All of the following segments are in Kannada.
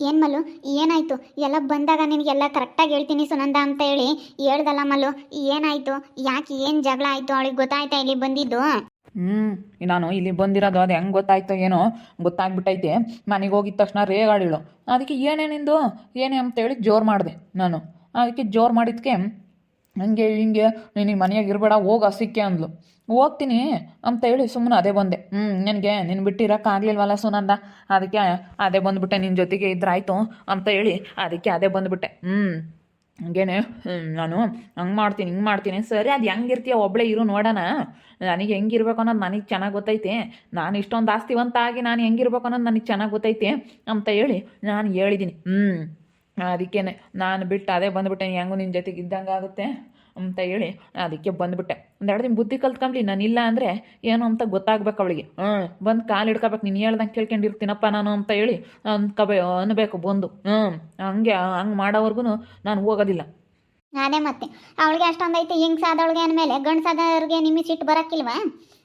ಏನು ಮಲ್ಲು, ಏನಾಯ್ತು? ಎಲ್ಲ ಬಂದಾಗ ನಿನಗೆಲ್ಲ ಕರೆಕ್ಟಾಗಿ ಹೇಳ್ತೀನಿ ಸುನಂದ ಅಂತ ಹೇಳಿ. ಹೇಳ್ದಲ್ಲ ಮಲ್ಲು, ಏನಾಯ್ತು? ಯಾಕೆ ಏನು ಜಗಳ ಆಯಿತು? ಅವಳಿಗೆ ಗೊತ್ತಾಯ್ತಾ ಇಲ್ಲಿ ಬಂದಿದ್ದು? ಹ್ಞೂ ನಾನು ಇಲ್ಲಿ ಬಂದಿರೋದು ಅದು ಹೆಂಗೆ ಗೊತ್ತಾಯ್ತೋ ಏನೋ ಗೊತ್ತಾಗ್ಬಿಟ್ಟೈತೆ. ಮನೆಗೆ ಹೋಗಿದ ತಕ್ಷಣ ರೇಗಾಡಿಳು. ಅದಕ್ಕೆ ಏನೇನಿಂದು ಏನೇ ಅಂತೇಳಿ ಜೋರು ಮಾಡಿದೆ ನಾನು. ಅದಕ್ಕೆ ಜೋರು ಮಾಡಿದ್ಕೆ ಹಂಗೆ ಹಿಂಗೆ ನೀನು ಮನೆಯಾಗ ಇರಬೇಡ, ಹೋಗಿ ಹಸಿಕ್ಕೆ ಅಂದ್ಲು. ಹೋಗ್ತೀನಿ ಅಂತ ಹೇಳಿ ಸುಮ್ಮನೆ ಅದೇ ಬಂದೆ. ಹ್ಞೂ ನನಗೆ ನಿನ್ನ ಬಿಟ್ಟಿರೋಕ್ಕಾಗಲಿಲ್ವಲ್ಲ ಸುನಂದ? ಅದಕ್ಕೆ ಅದೇ ಬಂದುಬಿಟ್ಟೆ ನಿನ್ನ ಜೊತೆಗೆ ಇದ್ರಾಯ್ತು ಅಂತ ಹೇಳಿ ಅದಕ್ಕೆ ಅದೇ ಬಂದುಬಿಟ್ಟೆ. ಹ್ಞೂ ಹಂಗೇನೆ ನಾನು ಹಂಗೆ ಮಾಡ್ತೀನಿ, ಹಿಂಗೆ ಮಾಡ್ತೀನಿ. ಸರಿ, ಅದು ಹೆಂಗಿರ್ತೀಯ ಒಬ್ಬಳೇ ಇರು, ನೋಡೋಣ. ನನಗೆ ಹೆಂಗಿರ್ಬೇಕು ಅನ್ನೋದು ನನಗೆ ಚೆನ್ನಾಗಿ ಗೊತ್ತೈತೆ. ನಾನು ಇಷ್ಟೊಂದು ಆಸ್ತಿವಂತ ಆಗಿ ನಾನು ಹೆಂಗಿರ್ಬೇಕು ಅನ್ನೋದು ನನಗೆ ಚೆನ್ನಾಗಿ ಗೊತ್ತೈತೆ ಅಂತ ಹೇಳಿ ನಾನು ಹೇಳಿದ್ದೀನಿ ಹ್ಞೂ ಅದಕ್ಕೇನೆ, ನಾನು ಬಿಟ್ಟು ಅದೇ ಬಂದುಬಿಟ್ಟೆ ಹೆಂಗೂ ನಿನ್ನ ಜೊತೆಗೆ ಇದ್ದಂಗೆ ಆಗುತ್ತೆ ಅಂತ ಹೇಳಿ ಅದಕ್ಕೆ ಬಂದುಬಿಟ್ಟೆ. ಒಂದೆರಡು ದಿನ ಬುದ್ಧಿ ಕಲ್ತ್ಕೊಂಬ್ಲಿ, ನಾನು ಇಲ್ಲ ಅಂದರೆ ಏನು ಅಂತ ಗೊತ್ತಾಗ್ಬೇಕು ಅವಳಿಗೆ. ಹ್ಞೂ ಬಂದು ಕಾಲು ಹಿಡ್ಕೋಬೇಕು, ನೀನು ಹೇಳ್ದಂಗೆ ಕೇಳ್ಕೊಂಡಿರ್ತೀನಪ್ಪ ನಾನು ಅಂತ ಹೇಳಿ ಅನ್ಕೋಬೇ ಅನ್ನಬೇಕು ಬಂದು. ಹ್ಞೂ ಹಂಗೆ ಹಂಗೆ ಮಾಡೋವರೆಗೂ ನಾನು ಹೋಗೋದಿಲ್ಲ. ನಾನೇ ಮತ್ತೆ. ಅವಳಿಗೆ ಅಷ್ಟೊಂದೈತೆ ಐತೆ ಹಿಂಗ್ಸಾದವಳಿಗೆ ಅಂದಮೇಲೆ ಗಂಡ್ಸಾದವ್ರಿಗೆ ನಿಮಗೆ ಸಿಟ್ಟು ಬರೋಕ್ಕಿಲ್ವಾ?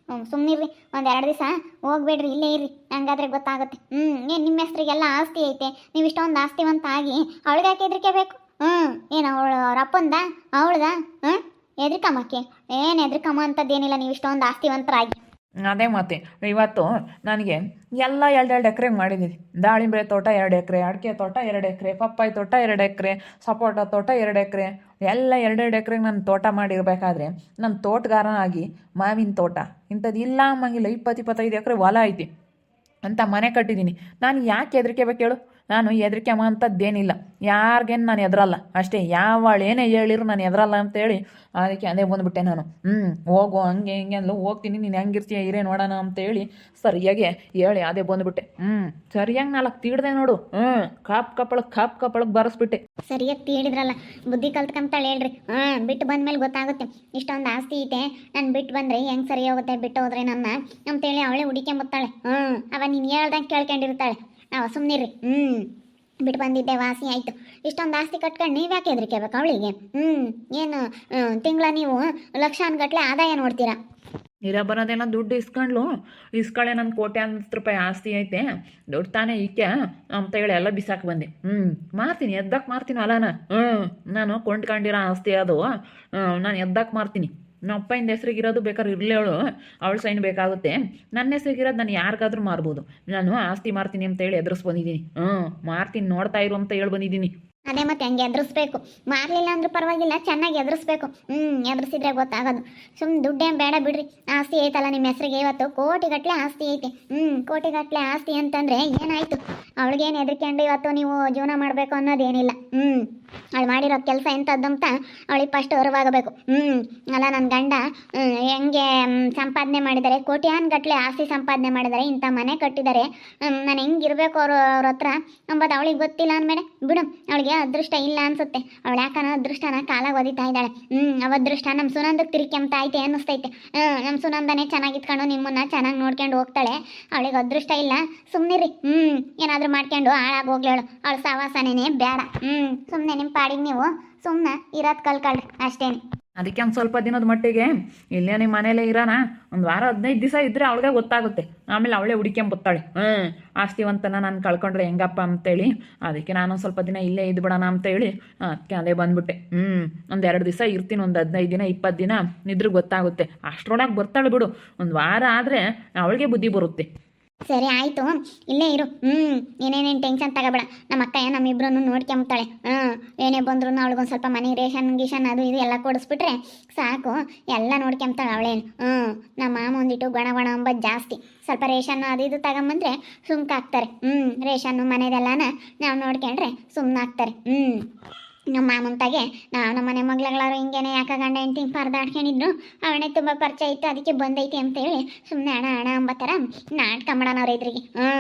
ಹ್ಞೂ ಸುಮ್ಮನಿರ್ರಿ ಒಂದು ಎರಡು ದಿವಸ ಹೋಗ್ಬೇಡ್ರಿ, ಇಲ್ಲೇ ಇರ್ರಿ. ಹಂಗಾದ್ರೆ ಗೊತ್ತಾಗುತ್ತೆ. ಹ್ಞೂ ಏನು ನಿಮ್ಮ ಹೆಸ್ರಿಗೆಲ್ಲ ಆಸ್ತಿ ಐತೆ. ನೀವು ಇಷ್ಟೊಂದು ಆಸ್ತಿವಂತಾಗಿ ಅವಳಿಗೆ ಯಾಕೆ ಹೆದರಿಕೆ ಬೇಕು? ಹ್ಞೂ ಏನು ಅವಳು ಅವ್ರ ಅಪ್ಪಂದ? ಅವಳ್ದ? ಹ್ಞೂ ಹೆದ್ರಿಕಮ್ಮಕ್ಕೆ ಏನು ಹೆದ್ರಿಕಮ್ಮ ಅಂತದ್ದೇನಿಲ್ಲ, ನೀವು ಇಷ್ಟೊಂದು ಆಸ್ತಿವಂತರಾಗಿ. ಅದೇ ಮತ್ತೆ ಇವತ್ತು ನನಗೆ ಎಲ್ಲ ಎರಡೆರಡು ಎಕರೆ ಮಾಡಿದ್ದೀನಿ ದಾಳಿಂಬೆ ತೋಟ ಎರಡು ಎಕರೆ, ಅಡಿಕೆ ತೋಟ ಎರಡು ಎಕರೆ, ಪಪ್ಪಾಯಿ ತೋಟ ಎರಡು ಎಕರೆ, ಸಪೋಟ ತೋಟ ಎರಡು ಎಕರೆ. ಎಲ್ಲ ಎರಡೆರಡು ಎಕರೆಗೆ ನಾನು ತೋಟ ಮಾಡಿರಬೇಕಾದ್ರೆ ನನ್ನ ತೋಟಗಾರನಾಗಿ ಮಾವಿನ ತೋಟ ಇಂಥದ್ದು ಇಲ್ಲ ಅಮ್ಮಂಗಿಲ್ಲ ಇಪ್ಪತ್ತು ಇಪ್ಪತ್ತೈದು ಎಕರೆ ಹೊಲ ಐತಿ. ಅಂತ ಮನೆ ಕಟ್ಟಿದ್ದೀನಿ ನಾನು ಯಾಕೆ ಹೆದರಿಕೆ ಬೇಕು ಹೇಳು? ನಾನು ಹೆದರಿಕೆ ಅಂಥದ್ದೇನಿಲ್ಲ ಯಾರಿಗೇನು ನಾನು ಎದ್ರಲ್ಲ ಅಷ್ಟೇ ಯಾವಳು ಏನೇ ಹೇಳಿರು ನಾನು ಎದ್ರಲ್ಲ ಅಂತೇಳಿ ಅದಕ್ಕೆ ಅದೇ ಬಂದುಬಿಟ್ಟೆ ನಾನು. ಹ್ಞೂ ಹೋಗು, ಹಂಗೆ, ಹಿಂಗೆ ಅಂದ್ಲು. ಹೋಗ್ತೀನಿ, ನೀನು ಹೆಂಗಿರ್ತೀಯ ಇರೇ ನೋಡೋಣ ಅಂತೇಳಿ ಸರಿಯಾಗಿ ಹೇಳಿ ಅದೇ ಬಂದುಬಿಟ್ಟೆ. ಹ್ಞೂ ಸರಿಯಾಗಿ ನಾಲ್ಕು ತೀಡ್ದೆ ನೋಡು. ಹ್ಞೂ ಕಾಪ್ ಕಪ್ಪಳಕ್ಕೆ ಕಾಪ್ ಕಪ್ಪಳಕ್ಕೆ ಬರೆಸ್ಬಿಟ್ಟೆ. ಸರಿಯಾಗಿ ತೀಡಿದ್ರಲ್ಲ, ಬುದ್ಧಿ ಕಲ್ತ್ಕೊಂತಾಳೆ ಹೇಳ್ರಿ. ಹ್ಞೂ ಬಿಟ್ಟು ಬಂದ್ಮೇಲೆ ಗೊತ್ತಾಗುತ್ತೆ. ಇಷ್ಟೊಂದು ಆಸ್ತಿ ಐತೆ, ನಾನು ಬಿಟ್ಟು ಬಂದರೆ ಹೆಂಗೆ ಸರಿ ಹೋಗುತ್ತೆ ಬಿಟ್ಟು ಹೋದ್ರೆ ನನ್ನ ಅಂತೇಳಿ ಅವಳೇ ಹುಡಿಕೊಂಬತ್ತಾಳೆ ಹ್ಞೂ ಅವ ನೀನು ಹೇಳ್ದಂಗೆ ಕೇಳ್ಕೊಂಡಿರ್ತಾಳೆ. ನಾವು ರೀ ಹ್ಞೂ ಬಿಟ್ಟು ಬಂದಿದ್ದೆ ವಾಸಿ ಆಯಿತು. ಇಷ್ಟೊಂದು ಆಸ್ತಿ ಕಟ್ಕೊಂಡು ನೀವು ಯಾಕೆ ಹೆದರಿಕೆಬೇಕು ಅವಳಿಗೆ? ಹ್ಞೂ ಏನು ತಿಂಗಳ ನೀವು ಲಕ್ಷಾನುಗಟ್ಲೆ ಆದಾಯ ನೋಡ್ತೀರಾ? ಇರೋ ಬರೋದೇನೋ ದುಡ್ಡು ಇಸ್ಕೊಂಡ್ಲು. ಇಸ್ಕೊಳ್ಳೆ ನನ್ನ ಕೋಟ್ಯಾಂತರ ರೂಪಾಯಿ ಆಸ್ತಿ ಐತೆ. ದುಡ್ಡು ತಾನೇ ಈಕೆ ಅಂತ ಹೇಳಿ ಎಲ್ಲ ಬಿಸಾಕಿ ಬಂದೆ. ಹ್ಞೂ ಮಾರ್ತೀನಿ ಎದ್ದಕ್ಕೆ ಮಾರ್ತೀನಿ ಅಲಾನ ಹ್ಞೂ ನಾನು ಕೊಂಡ್ಕೊಂಡಿರೋ ಆಸ್ತಿ ಅದು. ನಾನು ಎದ್ದಕ್ಕೆ ಮಾರ್ತೀನಿ. ನಮ್ಮ ಅಪ್ಪಯಿಂದ ಹೆಸರಿಗಿರೋದು ಬೇಕಾದ್ರೆ ಅವಳು. ಅವಳು ಸೈನ್ ಬೇಕಾಗುತ್ತೆ. ನನ್ನ ಹೆಸರಿಗಿರೋದು ನಾನು ಯಾರಿಗಾದ್ರೂ ಮಾರ್ಬೋದು. ನಾನು ಆಸ್ತಿ ಮಾರ್ತೀನಿ ಅಂತ ಹೇಳಿ ಬಂದಿದ್ದೀನಿ ಹ್ಞೂ ಮಾರ್ತೀನಿ ನೋಡ್ತಾ ಇರು ಅಂತ ಹೇಳಿ ಬಂದಿದ್ದೀನಿ. ಅದೇ ಮತ್ತೆ ಹಂಗೆ ಎದುರಿಸ್ಬೇಕು. ಮಾರಲಿಲ್ಲ ಅಂದ್ರೂ ಪರವಾಗಿಲ್ಲ, ಚೆನ್ನಾಗಿ ಎದುರಿಸ್ಬೇಕು. ಹ್ಞೂ ಎದುರಿಸಿದ್ರೆ ಗೊತ್ತಾಗೋದು. ಸುಮ್ಮ ದುಡ್ಡೇನು ಬೇಡ ಬಿಡ್ರಿ. ಆಸ್ತಿ ಐತಲ್ಲ ನಿಮ್ಮ ಹೆಸರಿಗೆ ಇವತ್ತು? ಕೋಟಿಗಟ್ಟಲೆ ಆಸ್ತಿ ಐತೆ. ಹ್ಞೂ ಕೋಟಿಗಟ್ಟಲೆ ಆಸ್ತಿ ಅಂತಂದರೆ ಏನಾಯಿತು? ಅವಳಿಗೇನು ಹೆದರ್ಕೊಂಡು ಇವತ್ತು ನೀವು ಜೀವನ ಮಾಡಬೇಕು ಅನ್ನೋದೇನಿಲ್ಲ. ಹ್ಞೂ ಅವಳು ಮಾಡಿರೋ ಕೆಲಸ ಎಂಥದ್ದಂತ ಅವಳಿಗೆ ಫಸ್ಟ್ ಹೊರವಾಗಬೇಕು ಹ್ಞೂ ಅಲ್ಲ ನನ್ನ ಗಂಡ ಹೆಂಗೆ ಸಂಪಾದನೆ ಮಾಡಿದ್ದಾರೆ ಕೋಟ್ಯಾನ್ಗಟ್ಲೆ ಆಸ್ತಿ ಸಂಪಾದನೆ ಮಾಡಿದ್ದಾರೆ ಇಂಥ ಮನೆ ಕಟ್ಟಿದ್ದಾರೆ ನಾನು ಹೆಂಗಿರ್ಬೇಕು ಅವ್ರ ಅವ್ರ ಹತ್ರ? ಅಂಬದು ಅವಳಿಗೆ ಗೊತ್ತಿಲ್ಲ ಅಂದಮೇಲೆ, ಬಿಡು, ಅವಳಿಗೆ ಅದೃಷ್ಟ ಇಲ್ಲ ಅನ್ಸುತ್ತೆ. ಅವಳು ಯಾಕನ ಅದೃಷ್ಟನ ಕಾಲ ಒದಿತಾ ಇದ್ದಾಳೆ. ಹ್ಮ್ ಅವ ಅದೃಷ್ಟ ನಮ್ಮ ಸುನಂದಕ್ಕೆ ತಿರ್ಕೆಂತ ಐತೆ ಅನ್ನಿಸ್ತೈತೆ. ಹ್ಮ್ ನಮ್ಮ ಸುನಂದನೇ ಚೆನ್ನಾಗಿತ್ಕೊಂಡು ನಿಮ್ಮನ್ನ ಚೆನ್ನಾಗಿ ನೋಡ್ಕೊಂಡು ಹೋಗ್ತಾಳೆ. ಅವಳಿಗೆ ಅದೃಷ್ಟ ಇಲ್ಲ. ಸುಮ್ಮನಿರಿ ಹ್ಮ್, ಏನಾದರೂ ಮಾಡ್ಕೊಂಡು ಹಾಳಾಗಿ ಹೋಗ್ಲೇಳು ಅವಳ ಸವಾಸನೇನೆ ಬೇಡ. ಹ್ಮ್ ಸುಮ್ಮನೆ ನಿಮ್ಮ ಪಾಡಿಗೆ ನೀವು ಸುಮ್ಮನೆ ಇರೋದು ಕಲ್ಕಳ್ರಿ. ಅಷ್ಟೇನೆ. ಅದಕ್ಕೆ ಒಂದು ಸ್ವಲ್ಪ ದಿನದ ಮಟ್ಟಿಗೆ ಇಲ್ಲೇ ನಿಮ್ಮ ಮನೇಲೇ ಇರೋಣ ಒಂದು ವಾರ ಹದಿನೈದು ದಿವಸ ಇದ್ದರೆ ಅವಳಿಗೆ ಗೊತ್ತಾಗುತ್ತೆ. ಆಮೇಲೆ ಅವಳೇ ಹುಡ್ಕೊಂಬತ್ತಾಳೆ ಹ್ಞೂ ಆಸ್ತಿವಂತನ ನಾನು ಕಳ್ಕೊಂಡ್ರೆ ಹೆಂಗಪ್ಪ ಅಂತೇಳಿ, ಅದಕ್ಕೆ ನಾನು ಸ್ವಲ್ಪ ದಿನ ಇಲ್ಲೇ ಇದ್ಬಿಡೋಣ ಅಂತೇಳಿ ಅದಕ್ಕೆ ಅದೇ ಬಂದ್ಬಿಟ್ಟೆ. ಹ್ಞೂ ಒಂದು ಎರಡು ದಿವಸ ಇರ್ತೀನಿ, ಒಂದು ಹದಿನೈದು ದಿನ ಇಪ್ಪತ್ತು ದಿನ ಇದ್ರೆ ಗೊತ್ತಾಗುತ್ತೆ. ಅಷ್ಟರೊಳಗೆ ಬರ್ತಾಳೆ ಬಿಡು. ಒಂದು ವಾರ ಆದರೆ ಅವಳಿಗೆ ಬುದ್ಧಿ ಬರುತ್ತೆ. ಸರಿ, ಆಯಿತು. ಇಲ್ಲೇ ಇರು. ಹ್ಞೂ ಏನೇನೇನು ಟೆನ್ಷನ್ ತಗೋಬೇಡ. ನಮ್ಮ ಅಕ್ಕ ನಮ್ಮಿಬ್ರು ನೋಡ್ಕೊಂಬ್ತಾಳೆ ಹ್ಞೂ ಏನೇ ಬಂದ್ರು ಅವಳಿಗೊಂದು ಸ್ವಲ್ಪ ಮನೆ ರೇಷನ್, ಗೀಷನ್ ಅದು ಇದು ಎಲ್ಲ ಕೊಡಿಸ್ಬಿಟ್ರೆ ಸಾಕು. ಎಲ್ಲ ನೋಡ್ಕೊಂಬ್ತಾಳೆ ಅವಳೇನು. ಹ್ಞೂ ನಮ್ಮ ಮಾಮ ಒಂದಿಟ್ಟು ಗಣ ಗಣ ಅಂಬದು ಜಾಸ್ತಿ. ಸ್ವಲ್ಪ ರೇಷನ್ ಅದು ಇದು ತಗೊಂಬಂದ್ರೆ ಸುಮ್ಕಾಕ್ತಾರೆ ಹ್ಞೂ ರೇಷನ್ನು ಮನೆದೆಲ್ಲನ ನಾವು ನೋಡ್ಕೊಂಡ್ರೆ ಸುಮ್ಮನಾಗ್ತಾರೆ ಹ್ಞೂ ನಮ್ಮ ನಾವು ನಮ್ಮ ಮನೆ ಮಗ್ಳುಗಳಾರು ಹಿಂಗೇನೆ ಯಾಕೆ ಗಂಡ ಹೆಂಡ್ತಿ ಪರ್ದಾಡ್ಕೊಂಡಿದ್ರು ಅವನೇ ತುಂಬ ಪರಿಚಯ ಇತ್ತು, ಅದಕ್ಕೆ ಬಂದೈತಿ ಅಂತ ಹೇಳಿ ಸುಮ್ಮನೆ ಹಣ ಹಣ ಅಂಬತ್ತಾರ. ನಾಟಕ ಮಾಡೋಣವ್ರ ಇದ್ರಿಗೆ ಹ್ಞೂ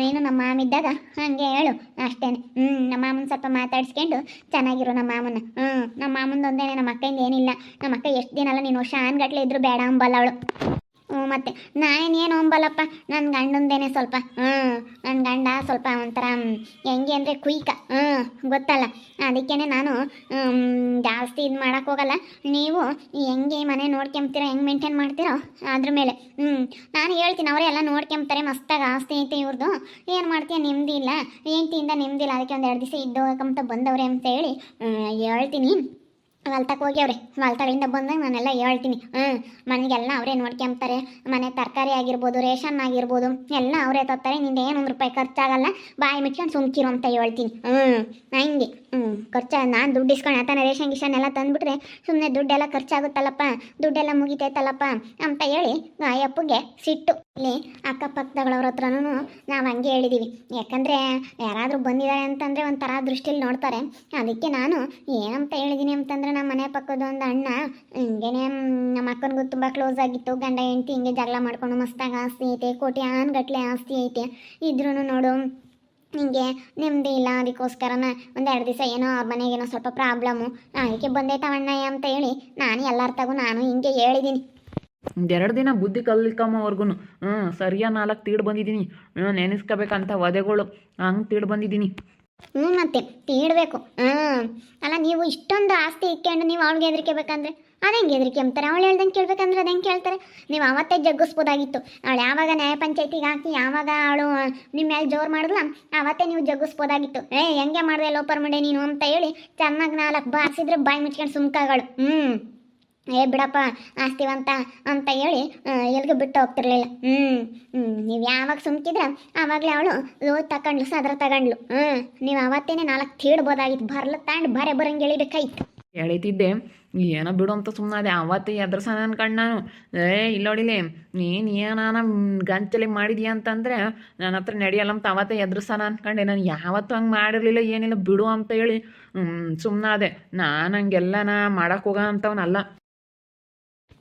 ನೀನು ನಮ್ಮ ಮಾಮಿದ್ದಾಗ ಹಂಗೆ ಹೇಳು, ಅಷ್ಟೇನೆ. ಹ್ಞೂ ನಮ್ಮ ಮಾಮನ ಸ್ವಲ್ಪ ಮಾತಾಡಿಸ್ಕೊಂಡು ಚೆನ್ನಾಗಿರು ನಮ್ಮ ಮಾಮನ. ಹ್ಞೂ ನಮ್ಮ ಮಾಮಂದು ಒಂದೇನೆ ನಮ್ಮ ಅಕ್ಕಯಿಂದ ಏನಿಲ್ಲ. ನಮ್ಮ ಅಕ್ಕ ಎಷ್ಟು ದಿನ ಅಲ್ಲ, ನೀನು ವರ್ಷ ಆನ್ಗಟ್ಲೆ ಇದ್ರು ಬೇಡ ಅಂಬಲ್ಲ ಅವಳು. ಹ್ಞೂ, ಮತ್ತೆ ಏನು ಅಂಬಲ್ಲಪ್ಪ? ನನ್ನ ಗಂಡಂದೇನೆ ಸ್ವಲ್ಪ, ಹ್ಞೂ ನನ್ನ ಗಂಡ ಸ್ವಲ್ಪ ಒಂಥರ ಹೆಂಗೆ ಅಂದರೆ ಕುಯ್ಕ, ಹ್ಞೂ, ಗೊತ್ತಲ್ಲ? ಅದಕ್ಕೇ ನಾನು ಜಾಸ್ತಿ ಇದು ಮಾಡೋಕ್ಕೆ ಹೋಗಲ್ಲ. ನೀವು ಹೆಂಗೆ ಮನೆ ನೋಡ್ಕೊಂಬ್ತೀರೋ, ಹೆಂಗೆ ಮೇಂಟೈನ್ ಮಾಡ್ತೀರೋ ಅದ್ರ ಮೇಲೆ, ಹ್ಞೂ. ನಾನು ಹೇಳ್ತೀನಿ, ಅವರೇ ಎಲ್ಲ ನೋಡ್ಕೊಂಬ್ತಾರೆ, ಮಸ್ತಾಗಿ ಆಸ್ತಿ ಐತೆ ಇವ್ರದ್ದು ಏನು ಮಾಡ್ತೀಯ ನೆಮ್ಮದಿ ಇಲ್ಲ ಹೆಂಡ್ತಿಯಿಂದ ನೆಮ್ಮದಿ ಇಲ್ಲ ಅದಕ್ಕೆ ಒಂದು ಎರಡು ದಿವಸ ಇದ್ದು ಹೋಗಂತ ಬಂದವ್ರೆ ಅಂತ ಹೇಳಿ ಹೇಳ್ತೀನಿ. ಹೊಲ್ತಕ್ಕೆ ಹೋಗ್ಯವ್ರೆ. ಹೊಲ್ತಗಳಿಂದ ಬಂದಾಗ ನಾನೆಲ್ಲ ಹೇಳ್ತೀನಿ. ಹ್ಞೂ, ಮನೆಗೆಲ್ಲ ಅವರೇ ನೋಡ್ಕೊಂತಾರೆ ಮನೆ ತರಕಾರಿ ಆಗಿರ್ಬೋದು, ರೇಷನ್ ಆಗಿರ್ಬೋದು, ಎಲ್ಲ ಅವರೇ ತರ್ತಾರೆ. ನಿಂದ ಏನು ಒಂದು ರೂಪಾಯಿ ಖರ್ಚಾಗಲ್ಲ. ಬಾಯಿ ಮುಚ್ಕೊಂಡು ಸುಮ್ಕಿರು ಅಂತ ಹೇಳ್ತೀನಿ. ಹ್ಞೂ, ಹಂಗೆ. ಹ್ಞೂ ಖರ್ಚ ನಾನು ದುಡ್ಡು ಇಸ್ಕೊಂಡು ಆತನ ರೇಷನ್ ಗಿಷನ್ ಎಲ್ಲ ತಂದುಬಿಟ್ರೆ ಸುಮ್ಮನೆ ದುಡ್ಡೆಲ್ಲ ಖರ್ಚಾಗುತ್ತಲ್ಲಪ್ಪ, ದುಡ್ಡೆಲ್ಲ ಮುಗಿತೈತಲ್ಲಪ್ಪ ಅಂತ ಹೇಳಿ ಆ ಅಪ್ಪಗೆ ಸಿಟ್ಟು. ಇಲ್ಲಿ ಅಕ್ಕಪಕ್ಕದಗಳವ್ರ ಹತ್ರನೂ ನಾವು ಹಂಗೆ ಹೇಳಿದ್ದೀವಿ ಯಾಕಂದರೆ ಯಾರಾದರೂ ಬಂದಿದ್ದಾರೆ ಅಂತಂದರೆ ಒಂಥರ ದೃಷ್ಟಿಲಿ ನೋಡ್ತಾರೆ. ಅದಕ್ಕೆ ನಾನು ಏನಂತ ಹೇಳಿದ್ದೀನಿ ಅಂತಂದರೆ ನಮ್ಮ ಮನೆ ಪಕ್ಕದ ಒಂದು ಅಣ್ಣ, ಹಿಂಗೇನೆ ನಮ್ಮ ಅಕ್ಕನಿಗೂ ತುಂಬ ಕ್ಲೋಸ್ ಆಗಿತ್ತು. ಗಂಡ, ಹೆಂಡತಿ ಹಿಂಗೆ ಜಗಳ ಮಾಡ್ಕೊಂಡು ಮಸ್ತಾಗಿ ಆಸ್ತಿ ಐತೆ ಕೋಟಿ ಆನ್ಗಟ್ಲೆ ಆಸ್ತಿ ಐತೆ. ಇದ್ರೂ ನೋಡು ಹಿಂಗೆ ನೆಮ್ಮದಿ ಇಲ್ಲ ಅದಕ್ಕೋಸ್ಕರನ ಒಂದೆರಡು ದಿವಸ ಏನೋ ಅವ್ರ ಮನೆಗೇನೋ ಸ್ವಲ್ಪ ಪ್ರಾಬ್ಲಮ್ಮು ಅದಕ್ಕೆ ಬಂದೈತವಣ್ಣ ಅಂತ ಹೇಳಿ ನಾನು ಎಲ್ಲರ ತಗೋ ನಾನು ಹಿಂಗೆ ಹೇಳಿದ್ದೀನಿ ಒಂದೆರಡು ದಿನ ಬುದ್ಧಿ ಕಲಿಕಮ್ಮವರೆಗೂ ಹ್ಞೂ ಸರಿಯಾಗಿ ನಾಲ್ಕು ತೀಡ್ ಬಂದಿದ್ದೀನಿ ಹ್ಞೂ ನೆನೆಸ್ಕೋಬೇಕಂತ ವಧೆಗಳು ಹಂಗೆ ತೀಡ್ ಬಂದಿದ್ದೀನಿ ಹ್ಞೂ ಮತ್ತೆ ತೀಡಬೇಕು. ಹ್ಞೂ ಅಲ್ಲ ನೀವು ಇಷ್ಟೊಂದು ಆಸ್ತಿ ಇಟ್ಕೊಂಡು ನೀವು ಅವ್ಳಿಗೆ ಹೆದರಿಕೆ ಬೇಕಂದ್ರೆ? ಅದು ಹೆಂಗೆ ಹೆದರಿಕೆ ಅಂತಾರೆ ಅವಳು ಹೇಳ್ದಂಗೆ ಕೇಳ್ಬೇಕಂದ್ರೆ ಅದು ಹೆಂಗೆ ಕೇಳ್ತಾರೆ? ನೀವು ಅವತ್ತೇ ಜಗ್ಗಿಸ್ಬೋದಾಗಿತ್ತು. ಅವಳು ಯಾವಾಗ ನ್ಯಾಯ ಪಂಚಾಯತಿಗೆ ಹಾಕಿ, ಯಾವಾಗ ಅವಳು ನಿಮ್ಮ ಮೇಲೆ ಜೋರು ಮಾಡಿದ್ಲ, ಅವತ್ತೇ ನೀವು ಜಗ್ಗಿಸ್ಬೋದಾಗಿತ್ತು. ಏ, ಹೆಂಗೆ ಮಾಡಿದೆ ಲೋಪರ್ ಮಂಡೆ ನೀನು ಅಂತ ಹೇಳಿ ಚೆನ್ನಾಗಿ ನಾಲ್ಕು ಬಾರಿಸಿದ್ರೆ ಬಾಯಿ ಮುಚ್ಕೊಂಡು ಸುಮ್ಕಾಗಳು. ಹ್ಞೂ ಏ, ಬಿಡಪ್ಪ ಆಸ್ತಿವಂತ ಅಂತ ಹೇಳಿ ಎಲ್ಲಿಗೆ ಬಿಟ್ಟು ಹೋಗ್ತಿರ್ಲಿಲ್ಲ. ಹ್ಞೂ ಹ್ಞೂ ನೀವು ಯಾವಾಗ ಸುಮ್ಕಿದ್ರೆ ಆವಾಗಲೇ ಅವಳು ಲೋದ್ ತಗೊಂಡ್ಲು ಸದ್ರ ತಗೊಂಡ್ಲು. ಹ್ಞೂ ನೀವು ಅವತ್ತೇನೆ ನಾಲ್ಕು ತೀಡ್ಬೋದಾಗಿತ್ತು. ಬರ್ಲ ತಾಂಡ್ ಬರೆ ಬರಂಗೆ ಎಳಿಬೇಕಾಯ್ತು. ಎಳಿತಿದ್ದೆ ಏನೋ ಬಿಡು ಅಂತ ಸುಮ್ಮನೆ ಅವತ್ತು ಎದ್ರಸನ ಅನ್ಕಂಡು ನಾನು ಏ, ಇಲ್ಲೋಡಿಲಿ ನೀನು ಏನಾನ ಗಂಚಲಿ ಮಾಡಿದ್ಯಾ ಅಂತಂದರೆ ನನ್ನ ಹತ್ರ ನಡೆಯಲ್ಲ ಅಂತ ಅವತ್ತೇ ಎದ್ರಸನ ಅನ್ಕಂಡೆ ನಾನು ಯಾವತ್ತೂ ಹಂಗೆ ಮಾಡಿರಲಿಲ್ಲ, ಏನಿಲ್ಲ ಬಿಡು ಅಂತ ಹೇಳಿ ಸುಮ್ಮನೆ ಅದೇ ನಾನು ನಾ ಮಾಡಕ್ಕೆ ಹೋಗೋ ಅಂಥವ್ನಲ್ಲ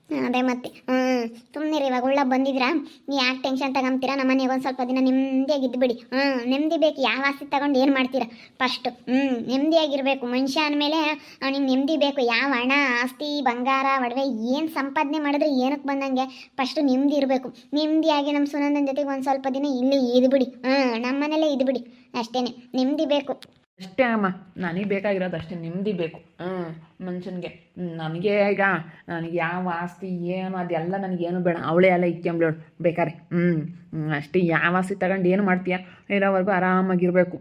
ಅದೇ ಮತ್ತೆ. ಹ್ಞೂ ಸುಮ್ಮನೆ ಇವಾಗ ಉಳ್ಳ ಬಂದಿದ್ರಾ? ಯಾಕೆ ಟೆನ್ಷನ್ ತಗೊಂತೀರಾ ನಮ್ಮ ಮನೆಗೆ ಒಂದು ಸ್ವಲ್ಪ ದಿನ ನೆಮ್ಮದಿಯಾಗಿ ಇದ್ಬಿಡಿ. ಹ್ಞೂ ನೆಮ್ಮದಿ ಬೇಕು. ಯಾವ ಆಸ್ತಿ ತಗೊಂಡು ಏನು ಮಾಡ್ತೀರಾ? ಫಸ್ಟು ಹ್ಞೂ ನೆಮ್ಮದಿಯಾಗಿರಬೇಕು ಮನುಷ್ಯ ಅಂದಮೇಲೆ ಅವ್ನಿಗೆ ನೆಮ್ಮದಿ ಬೇಕು. ಯಾವ ಹಣ, ಆಸ್ತಿ, ಬಂಗಾರ, ಒಡವೆ, ಏನು ಸಂಪಾದನೆ ಮಾಡಿದ್ರೆ ಏನಕ್ಕೆ ಬಂದಂಗೆ ಫಸ್ಟು ನೆಮ್ಮದಿ ಇರಬೇಕು. ನೆಮ್ಮದಿಯಾಗಿ ನಮ್ಮ ಸುನಂದನ ಜೊತೆಗೆ ಒಂದು ಸ್ವಲ್ಪ ದಿನ ಇಲ್ಲಿ ಇದ್ಬಿಡಿ. ಹ್ಞೂ ನಮ್ಮ ಮನೇಲೇ ಇದ್ಬಿಡಿ. ಅಷ್ಟೇ ನೆಮ್ಮದಿ ಬೇಕು. ಅಷ್ಟೇ ಅಮ್ಮ. ನನಗೆ ಬೇಕಾಗಿರೋದು ಅಷ್ಟೇ. ನೆಮ್ಮದಿ ಬೇಕು. ಹ್ಞೂ ಮನುಷ್ಯನಿಗೆ. ನನಗೆ ಈಗ ನನಗೆ ಯಾವ ಆಸ್ತಿ ಏನು ಅದೆಲ್ಲ ನನಗೇನು ಬೇಡ. ಅವಳೇ ಎಲ್ಲ ಇಕ್ಕೊಂಬ್ಳೋಳು ಬೇಕಾರೆ. ಹ್ಞೂ ಹ್ಞೂ ಅಷ್ಟೇ. ಯಾವ ಆಸ್ತಿ ತಗೊಂಡು ಏನು ಮಾಡ್ತೀಯ? ಇರೋವರೆಗೂ ಆರಾಮಾಗಿರಬೇಕು.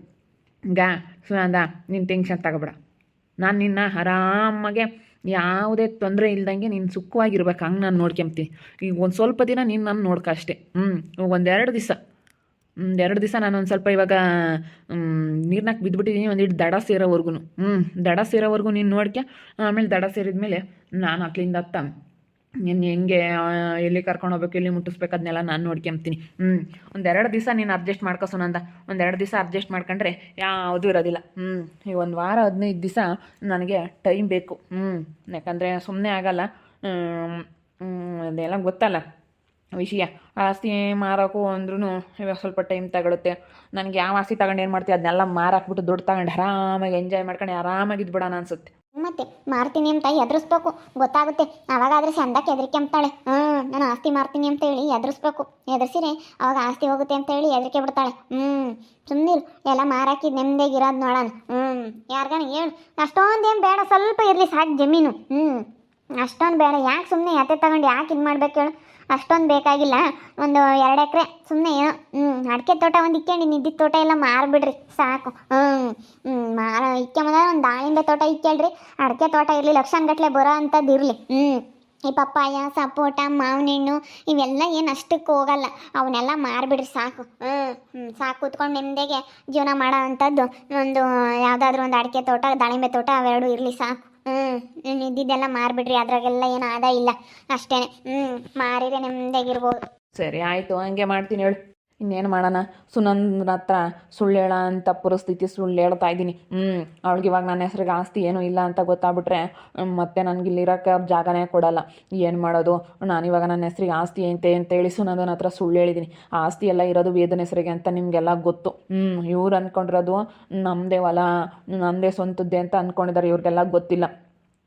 ಈಗ ಸುನಂದ ನಿನ್ನ ಟೆನ್ಷನ್ ತಗೋಬೇಡ. ನಾನು ನಿನ್ನ ಆರಾಮಾಗೆ ಯಾವುದೇ ತೊಂದರೆ ಇಲ್ದಂಗೆ ನೀನು ಸುಖವಾಗಿರ್ಬೇಕು. ಹಂಗೆ ನಾನು ನೋಡ್ಕೊಂತೀನಿ. ಈಗ ಒಂದು ಸ್ವಲ್ಪ ದಿನ ನೀನು ನಾನು ನೋಡ್ಕೊ ಅಷ್ಟೇ. ಹ್ಞೂ ಒಂದೆರಡು ದಿವಸ. ಎರಡು ದಿವಸ ನಾನು ಒಂದು ಸ್ವಲ್ಪ ಇವಾಗ ನೀರ್ನಾಗ ಬಿದ್ದುಬಿಟ್ಟಿದ್ದೀನಿ ಒಂದಿಟ್ಟು ದಡ ಸೇರೋವರೆಗೂ ಹ್ಞೂ ದಡ ಸೇರೋವರೆಗೂ ನೀನು ನೋಡ್ಕೆ ಆಮೇಲೆ ದಡ ಸೇರಿದ್ಮೇಲೆ ನಾನು ಅಕ್ಲಿಂದ ಅತ್ತ ನೀನು ಹೆಂಗೆ ಎಲ್ಲಿ ಕರ್ಕೊಂಡು ಹೋಗ್ಬೇಕು, ಎಲ್ಲಿ ಮುಟ್ಟಿಸ್ಬೇಕು ಅದನ್ನೆಲ್ಲ ನಾನು ನೋಡ್ಕೊಂತೀನಿ ಹ್ಞೂ ಒಂದೆರಡು ದಿವಸ ನೀನು ಅಡ್ಜಸ್ಟ್ ಮಾಡ್ಕೋಸೋನಂದ ಒಂದು ಒಂದೆರಡು ದಿವಸ ಅಡ್ಜಸ್ಟ್ ಮಾಡ್ಕೊಂಡ್ರೆ ಯಾವುದೂ ಇರೋದಿಲ್ಲ. ಹ್ಞೂ ಈ ಒಂದು ವಾರ, ಹದಿನೈದು ದಿವಸ ನನಗೆ ಟೈಮ್ ಬೇಕು. ಹ್ಞೂ ಯಾಕಂದರೆ ಸುಮ್ಮನೆ ಆಗಲ್ಲ. ಅದೆಲ್ಲ ಗೊತ್ತಲ್ಲ. ವಿಷಯ. ಆಸ್ತಿ ಮಾರೋಕ್ಕೂ ಅಂದ್ರೂ ಇವಾಗ ಸ್ವಲ್ಪ ಟೈಮ್ ತಗೊಳುತ್ತೆ. ನನಗೆ ಯಾವ ಆಸ್ತಿ ತಗೊಂಡು ಏನು ಮಾಡ್ತೀವಿ ಅದನ್ನೆಲ್ಲ ಮಾರಾಕ್ಬಿಟ್ಟು ದುಡ್ಡು ತಗೊಂಡು ಆರಾಮಾಗಿ ಎಂಜಾಯ್ ಮಾಡ್ಕೊಂಡು ಆರಾಮಾಗಿ ಇದ್ಬಿಡೋಣ ಅನ್ಸುತ್ತೆ. ಮತ್ತೆ ಮಾರ್ತೀನಿ ಅಂತ ಎದುರಿಸ್ಬೇಕು ಗೊತ್ತಾಗುತ್ತೆ, ಅವಾಗಾದ್ರೆ ಸಂದಕ್ಕೆ ಹೆದರಿಕೆ ಅಂತಾಳೆ. ಹ್ಞೂ ನಾನು ಆಸ್ತಿ ಮಾರ್ತೀನಿ ಅಂತ ಹೇಳಿ ಎದುರಿಸ್ಬೇಕು ಎದುರಿಸಿರೆ ಅವಾಗ ಆಸ್ತಿ ಹೋಗುತ್ತೆ ಅಂತ ಹೇಳಿ ಹೆದರಿಕೆ ಬಿಡ್ತಾಳೆ. ಹ್ಞೂ ಸುಮ್ಮನಿರು ಎಲ್ಲ ಮಾರಾಕಿದ್ ನೆಮ್ಮದಿಯಾಗಿರೋದು ನೋಡೋಣ. ಹ್ಞೂ ಯಾರಿಗಾನ ಹೇಳು. ಅಷ್ಟೊಂದೇನು ಬೇಡ, ಸ್ವಲ್ಪ ಇರಲಿ ಸಾಕು ಜಮೀನು. ಹ್ಞೂ ಅಷ್ಟೊಂದು ಬೇಡ. ಯಾಕೆ ಸುಮ್ಮನೆ ಯಾತೆ ತಗೊಂಡು ಯಾಕೆ ಇದು ಮಾಡ್ಬೇಕು ಹೇಳು. ಅಷ್ಟೊಂದು ಬೇಕಾಗಿಲ್ಲ. ಒಂದು ಎರಡು ಎಕರೆ ಸುಮ್ಮನೆ ಹ್ಞೂ ಅಡಿಕೆ ತೋಟ ಒಂದು ಇಕ್ಕೊಂಡು ನಿದ್ದಿದ್ದ ತೋಟ ಎಲ್ಲ ಮಾರಿಬಿಡ್ರಿ, ಸಾಕು. ಹ್ಞೂ ಹ್ಞೂ ಮಾರ ಒಂದು ದಾಳಿಂಬೆ ತೋಟ ಇಕ್ಕೇಳ್ರಿ ಅಡಿಕೆ ತೋಟ ಇರಲಿ ಲಕ್ಷಾನ್ಗಟ್ಲೆ ಬರೋ ಅಂಥದ್ದು ಇರಲಿ. ಹ್ಞೂ ಈ ಪಪ್ಪಾಯ, ಸಪೋಟ, ಮಾವಿನಣ್ಣು, ಇವೆಲ್ಲ ಏನು ಅಷ್ಟಕ್ಕೆ ಹೋಗಲ್ಲ. ಅವನ್ನೆಲ್ಲ ಮಾರಿಬಿಡ್ರಿ, ಸಾಕು. ಹ್ಞೂ ಹ್ಞೂ ಸಾಕು, ಕೂತ್ಕೊಂಡು ನೆಮ್ಮದಿಗೆ ಜೀವನ ಮಾಡೋ ಅಂಥದ್ದು. ಒಂದು, ಯಾವುದಾದ್ರೂ ಒಂದು ಅಡಿಕೆ ತೋಟ, ದಾಳಿಂಬೆ ತೋಟ, ಅವೆರಡು ಇರಲಿ, ಸಾಕು. ಹ್ಞೂ ಇದ್ದಿದ್ದೆಲ್ಲ ಮಾರ್ಬಿಡ್ರಿ, ಅದ್ರಾಗೆಲ್ಲ ಏನು ಆದಾಯ ಇಲ್ಲ. ಅಷ್ಟೇ ಹ್ಞೂ ಮಾರಿದ್ರೆ ನೆಮ್ಮದಿಯಾಗಿರ್ಬೋದು. ಸರಿ, ಆಯಿತು. ಹಂಗೆ ಮಾಡ್ತೀನಿ ಹೇಳು. ಇನ್ನೇನು ಮಾಡೋಣ? ಸುನಂದನ ಹತ್ರ ಸುಳ್ಳು ಹೇಳ ಅಂತ ಪರಿಸ್ಥಿತಿ ಸುಳ್ಳು ಹೇಳ್ತಾ ಇದ್ದೀನಿ. ಹ್ಞೂ ಅವಳಿಗೆ ಇವಾಗ ನನ್ನ ಹೆಸ್ರಿಗೆ ಆಸ್ತಿ ಏನೂ ಇಲ್ಲ ಅಂತ ಗೊತ್ತಾಗ್ಬಿಟ್ರೆ ಮತ್ತೆ ನನಗೆ ಇಲ್ಲಿರೋಕ್ಕೆ ಜಾಗನೇ ಕೊಡಲ್ಲ. ಏನು ಮಾಡೋದು? ನಾನು ಇವಾಗ ನನ್ನ ಹೆಸ್ರಿಗೆ ಆಸ್ತಿ ಐತೆ ಅಂತ ಹೇಳಿ ಸುನಂದನ ಹತ್ರ ಸುಳ್ಳು ಹೇಳಿದ್ದೀನಿ ಆಸ್ತಿ ಎಲ್ಲ ಇರೋದು ವೇದನ ಹೆಸರಿಗೆ ಅಂತ ನಿಮಗೆಲ್ಲ ಗೊತ್ತು. ಹ್ಞೂ ಇವ್ರು ಅಂದ್ಕೊಂಡಿರೋದು ನಮ್ಮದೇ ಹೊಲ ನಮ್ಮದೇ ಸ್ವಂತದ್ದೇ ಅಂತ ಅಂದ್ಕೊಂಡಿದ್ದಾರೆ ಇವ್ರಿಗೆಲ್ಲ ಗೊತ್ತಿಲ್ಲ.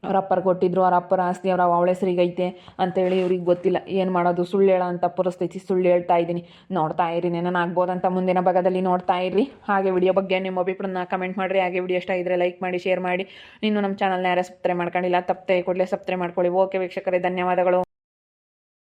ಅವ್ರ ಅಪ್ಪರು ಕೊಟ್ಟಿದ್ರು, ಅವ್ರ ಅಪ್ಪರ ಆಸ್ತಿ, ಅವ್ರ ಅವಳ ಹೆಸರಿಗೈತೆ ಅಂತೇಳಿ ಇವ್ರಿಗೆ ಗೊತ್ತಿಲ್ಲ. ಏನು ಮಾಡೋದು? ಸುಳ್ಳು ಹೇಳೋ ಅಂಥ ಪರಿಸ್ಥಿತಿ ಸುಳ್ಳು ಹೇಳ್ತಾ ಇದ್ದೀನಿ. ನೋಡ್ತಾ ಇರಿ ನಾನು ಅಂತ ಮುಂದಿನ ಭಾಗದಲ್ಲಿ ನೋಡ್ತಾ ಇರ್ರಿ ಹಾಗೆ ವಿಡಿಯೋ ಬಗ್ಗೆ ನಿಮ್ಮ ಅಭಿಪ್ರಾಯನ ಕಮೆಂಟ್ ಮಾಡಿರಿ. ಹಾಗೆ ವಿಡಿಯೋ ಇಷ್ಟ ಇದ್ದರೆ ಲೈಕ್ ಮಾಡಿ ಶೇರ್ ಮಾಡಿ. ನೀನು ನಮ್ಮ ಚಾನಲ್ನ ಯಾರೇ ಸಬ್ಸ್ಕ್ರೈಬ್ ಮಾಡ್ಕೊಂಡಿಲ್ಲ, ತಪ್ಪದೆ ಕೊಡಲೇ ಸಬ್ಸ್ಕ್ರೈಬ್ ಮಾಡ್ಕೊಳ್ಳಿ. ಓಕೆ ವೀಕ್ಷಕರೇ, ಧನ್ಯವಾದಗಳು.